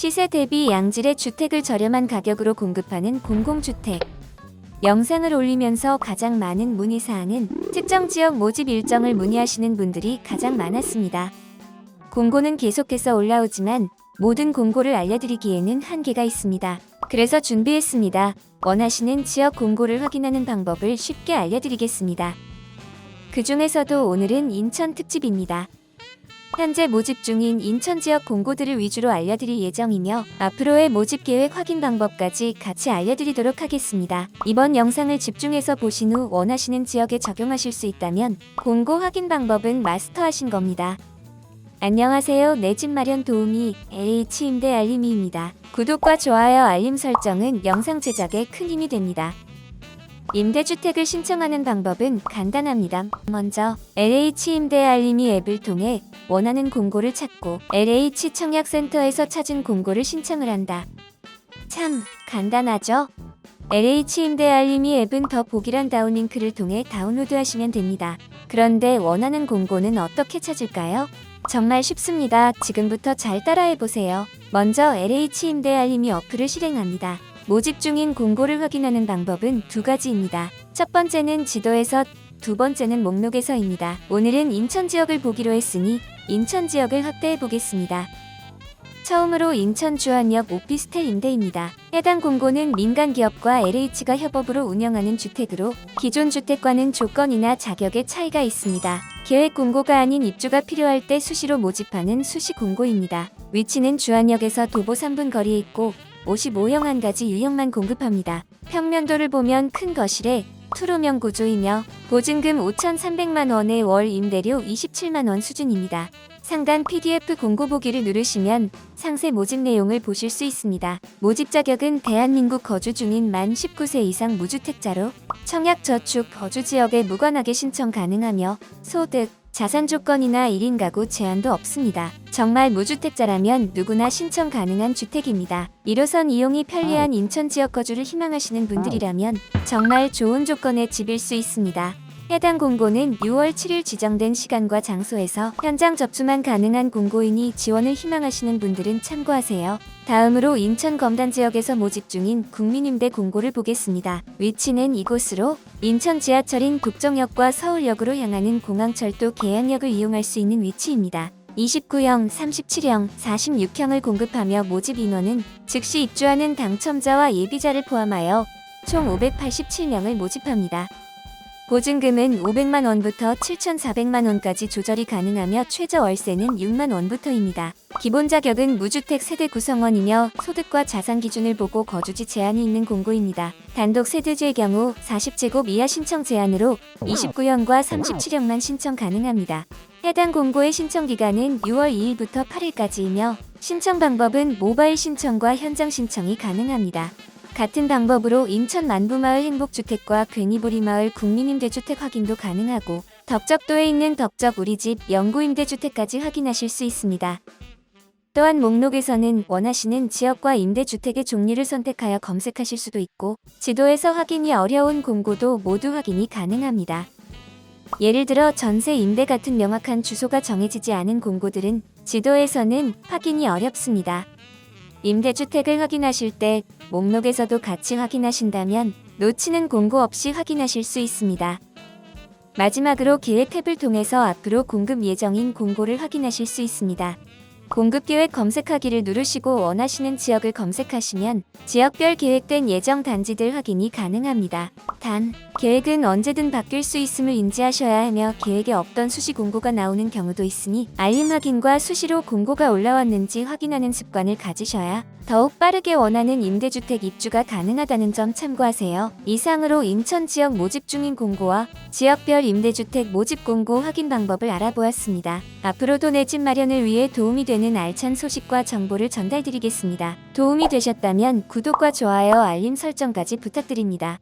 시세 대비 양질의 주택을 저렴한 가격으로 공급하는 공공주택. 영상을 올리면서 가장 많은 문의사항은 특정 지역 모집 일정을 문의하시는 분들이 가장 많았습니다. 공고는 계속해서 올라오지만 모든 공고를 알려드리기에는 한계가 있습니다. 그래서 준비했습니다. 원하시는 지역 공고를 확인하는 방법을 쉽게 알려드리겠습니다. 그 중에서도 오늘은 인천 특집입니다. 현재 모집 중인 인천 지역 공고들을 위주로 알려드릴 예정이며 앞으로의 모집 계획 확인 방법까지 같이 알려드리도록 하겠습니다. 이번 영상을 집중해서 보신 후 원하시는 지역에 적용하실 수 있다면 공고 확인 방법은 마스터하신 겁니다. 안녕하세요. 내 집 마련 도우미 LH 임대 알림이입니다. 구독과 좋아요 알림 설정은 영상 제작에 큰 힘이 됩니다. 임대주택을 신청하는 방법은 간단합니다. 먼저 LH 임대 알림이 앱을 통해 원하는 공고를 찾고 LH 청약센터에서 찾은 공고를 신청을 한다. 참 간단하죠? LH 임대 알림이 앱은 더 보기란 다운링크를 통해 다운로드하시면 됩니다. 그런데 원하는 공고는 어떻게 찾을까요? 정말 쉽습니다. 지금부터 잘 따라해 보세요. 먼저 LH 임대 알림이 어플을 실행합니다. 모집 중인 공고를 확인하는 방법은 두 가지입니다. 첫 번째는 지도에서, 두 번째는 목록에서입니다. 오늘은 인천 지역을 보기로 했으니 인천 지역을 확대해 보겠습니다. 처음으로 인천 주안역 오피스텔 임대입니다. 해당 공고는 민간 기업과 LH가 협업으로 운영하는 주택으로 기존 주택과는 조건이나 자격의 차이가 있습니다. 계획 공고가 아닌 입주가 필요할 때 수시로 모집하는 수시 공고입니다. 위치는 주안역에서 도보 3분 거리에 있고 55형 한 가지 유형만 공급합니다. 평면도를 보면 큰 거실에 투룸형 구조이며 보증금 5,300만 원에 월 임대료 27만 원 수준입니다. 상단 PDF 공고 보기를 누르시면 상세 모집 내용을 보실 수 있습니다. 모집 자격은 대한민국 거주 중인 만 19세 이상 무주택자로 청약 저축 거주 지역에 무관하게 신청 가능하며 소득, 자산 조건이나 1인 가구 제한도 없습니다. 정말 무주택자라면 누구나 신청 가능한 주택입니다. 1호선 이용이 편리한 인천 지역 거주를 희망하시는 분들이라면 정말 좋은 조건의 집일 수 있습니다. 해당 공고는 6월 7일 지정된 시간과 장소에서 현장 접수만 가능한 공고이니 지원을 희망하시는 분들은 참고하세요. 다음으로 인천 검단 지역에서 모집 중인 국민임대 공고를 보겠습니다. 위치는 이곳으로 인천 지하철인 국정역과 서울역으로 향하는 공항철도 계양역을 이용할 수 있는 위치입니다. 29형, 37형, 46형을 공급하며 모집 인원은 즉시 입주하는 당첨자와 예비자를 포함하여 총 587명을 모집합니다. 보증금은 500만 원부터 7,400만 원까지 조절이 가능하며 최저 월세는 6만 원부터입니다. 기본 자격은 무주택 세대 구성원이며 소득과 자산 기준을 보고 거주지 제한이 있는 공고입니다. 단독 세대주의 경우 40제곱 이하 신청 제한으로 29형과 37형만 신청 가능합니다. 해당 공고의 신청 기간은 6월 2일부터 8일까지이며 신청 방법은 모바일 신청과 현장 신청이 가능합니다. 같은 방법으로 인천 만부마을 행복주택과 괜히보리마을 국민임대주택 확인도 가능하고 덕적도에 있는 덕적 우리집 영구임대주택까지 확인하실 수 있습니다. 또한 목록에서는 원하시는 지역과 임대주택의 종류를 선택하여 검색하실 수도 있고 지도에서 확인이 어려운 공고도 모두 확인이 가능합니다. 예를 들어 전세 임대 같은 명확한 주소가 정해지지 않은 공고들은 지도에서는 확인이 어렵습니다. 임대주택을 확인하실 때 목록에서도 같이 확인하신다면 놓치는 공고 없이 확인하실 수 있습니다. 마지막으로 기획 탭을 통해서 앞으로 공급 예정인 공고를 확인하실 수 있습니다. 공급 계획 검색하기를 누르시고 원하시는 지역을 검색하시면 지역별 계획된 예정 단지들 확인이 가능합니다. 단, 계획은 언제든 바뀔 수 있음을 인지하셔야 하며 계획에 없던 수시 공고가 나오는 경우도 있으니 알림 확인과 수시로 공고가 올라왔는지 확인하는 습관을 가지셔야 더욱 빠르게 원하는 임대주택 입주가 가능하다는 점 참고하세요. 이상으로 인천 지역 모집 중인 공고와 지역별 임대주택 모집 공고 확인 방법을 알아보았습니다. 앞으로도 내 집 마련을 위해 도움이 되는 알찬 소식과 정보를 전달드리겠습니다. 도움이 되셨다면 구독과 좋아요, 알림 설정까지 부탁드립니다.